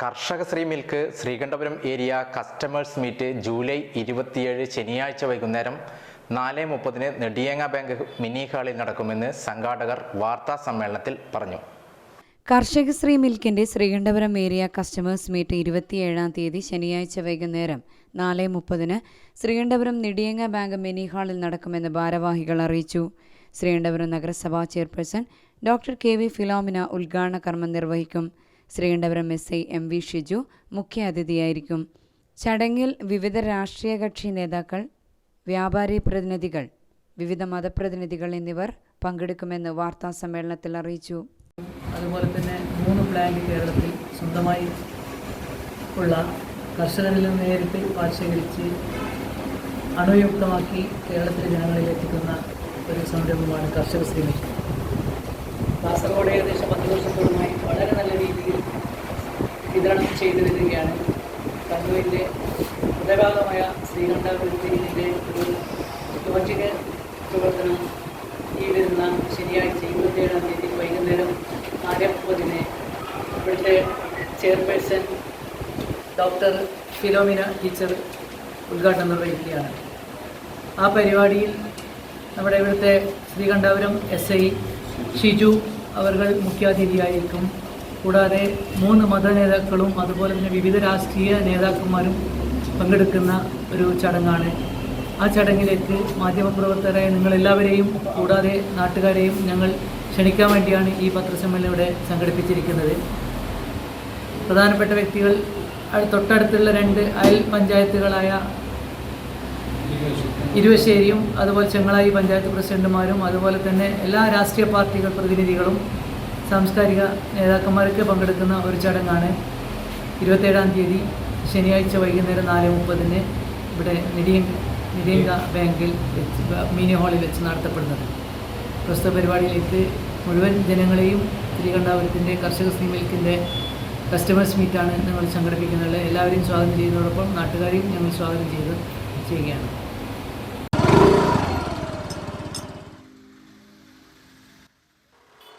Karshaka Sree milk Sreekandapuram area customers meet July ഇരുപത്തിയേഴ് ശനിയാഴ്ച വൈകുന്നേരം നാല് മുപ്പതിന് നെടിയേങ്ങ ബാങ്ക് മിനി ഹാളിൽ നടക്കുമെന്ന് സംഘാടകർ വാർത്താ സമ്മേളനത്തിൽ പറഞ്ഞു. കർഷക ശ്രീ മിൽക്കിന്റെ ശ്രീകണ്ഠപുരം ഏരിയ കസ്റ്റമേഴ്സ് മീറ്റ് ഇരുപത്തിയേഴാം തീയതി ശനിയാഴ്ച വൈകുന്നേരം നാല് മുപ്പതിന് ശ്രീകണ്ഠപുരം നെടിയേങ്ങ ബാങ്ക് മിനി ഹാളിൽ നടക്കുമെന്ന് ഭാരവാഹികൾ അറിയിച്ചു. ശ്രീകണ്ഠപുരം നഗരസഭാ chairperson doctor K V Philomina ഉദ്ഘാടന കർമ്മം നിർവഹിക്കും. Sreekandapuram S I M V Shiju മുഖ്യ അതിഥിയായിരിക്കും ചടങ്ങിൽ വിവിധ രാഷ്ട്രീയ കക്ഷി നേതാക്കൾ വ്യാപാരി പ്രതിനിധികൾ വിവിധ മതപ്രതിനിധികൾ എന്നിവർ പങ്കെടുക്കുമെന്ന് വാർത്താ സമ്മേളനത്തിൽ അറിയിച്ചു. അതുപോലെ തന്നെ മൂന്ന് പ്ലാന്റ് കേരളത്തിൽ സ്വന്തമായി ഉള്ള കർഷകരിൽ നിന്ന് നേരിട്ട് പാൽ അണുയുക്തമാക്കി കേരളത്തിലെ ജനങ്ങളിൽ എത്തിക്കുന്ന ഒരു സംരംഭമാണ് കർഷക ശ്രീമി കാസർഗോഡ് ഏകദേശം പത്ത് വർഷത്തോളമായി വളരെ നല്ല രീതിയിൽ വിതരണം ചെയ്തു വരികയാണ്. കണ്ണൂരിന്റെ ഹൃദയഭാഗമായ ശ്രീകണ്ഠാപുരത്തിന്റെ ഒരു ലോഞ്ചിന് പ്രവർത്തനം ഈ വരുന്ന ശനിയാഴ്ച ഇരുപത്തിയേഴാം തീയതി വൈകുന്നേരം നാല് മുപ്പതിന് ഇവിടുത്തെ ചെയർപേഴ്സൺ ഡോക്ടർ ഫിലോമിന ടീച്ചർ ഉദ്ഘാടനം നിർവഹിക്കുകയാണ്. ആ പരിപാടിയിൽ നമ്മുടെ ഇവിടുത്തെ ശ്രീകണ്ഠാപുരം എസ് ഐ ഷിജു അവർ മുഖ്യാതിഥിയായിരിക്കും. കൂടാതെ മൂന്ന് മത നേതാക്കളും അതുപോലെ തന്നെ വിവിധ രാഷ്ട്രീയ നേതാക്കന്മാരും പങ്കെടുക്കുന്ന ഒരു ചടങ്ങാണ്. ആ ചടങ്ങിലേക്ക് മാധ്യമപ്രവർത്തകരായ നിങ്ങളെല്ലാവരെയും കൂടാതെ നാട്ടുകാരെയും ഞങ്ങൾ ക്ഷണിക്കാൻ വേണ്ടിയാണ് ഈ പത്രസമ്മേളനം ഇവിടെ സംഘടിപ്പിച്ചിരിക്കുന്നത്. പ്രധാനപ്പെട്ട വ്യക്തികൾ തൊട്ടടുത്തുള്ള രണ്ട് അയൽ പഞ്ചായത്തുകളായ ഇരുവശ്ശേരിയും അതുപോലെ ചെങ്ങളായി പഞ്ചായത്ത് പ്രസിഡന്റുമാരും അതുപോലെ തന്നെ എല്ലാ രാഷ്ട്രീയ പാർട്ടികൾ പ്രതിനിധികളും സാംസ്കാരിക നേതാക്കന്മാരൊക്കെ പങ്കെടുക്കുന്ന ഒരു ചടങ്ങാണ്. ഇരുപത്തേഴാം തീയതി ശനിയാഴ്ച വൈകുന്നേരം നാല് മുപ്പതിന് ഇവിടെ നിടിയ നിടിയങ്ക ബാങ്കിൽ വെച്ച് മീനി ഹാളിൽ വെച്ച് നടത്തപ്പെടുന്നത്. പ്രസ്തുത പരിപാടിയിലേക്ക് മുഴുവൻ ജനങ്ങളെയും ശ്രീകണ്ഠാപുരത്തിന്റെ കർഷക സ്ത്രീ മിൽക്കിന്റെ കസ്റ്റമേഴ്സ് മീറ്റാണ് ഞങ്ങൾ സംഘടിപ്പിക്കുന്നത്. എല്ലാവരെയും സ്വാഗതം ചെയ്യുന്നതോടൊപ്പം നാട്ടുകാരെയും ഞങ്ങൾ സ്വാഗതം ചെയ്ത് ചെയ്യുകയാണ്.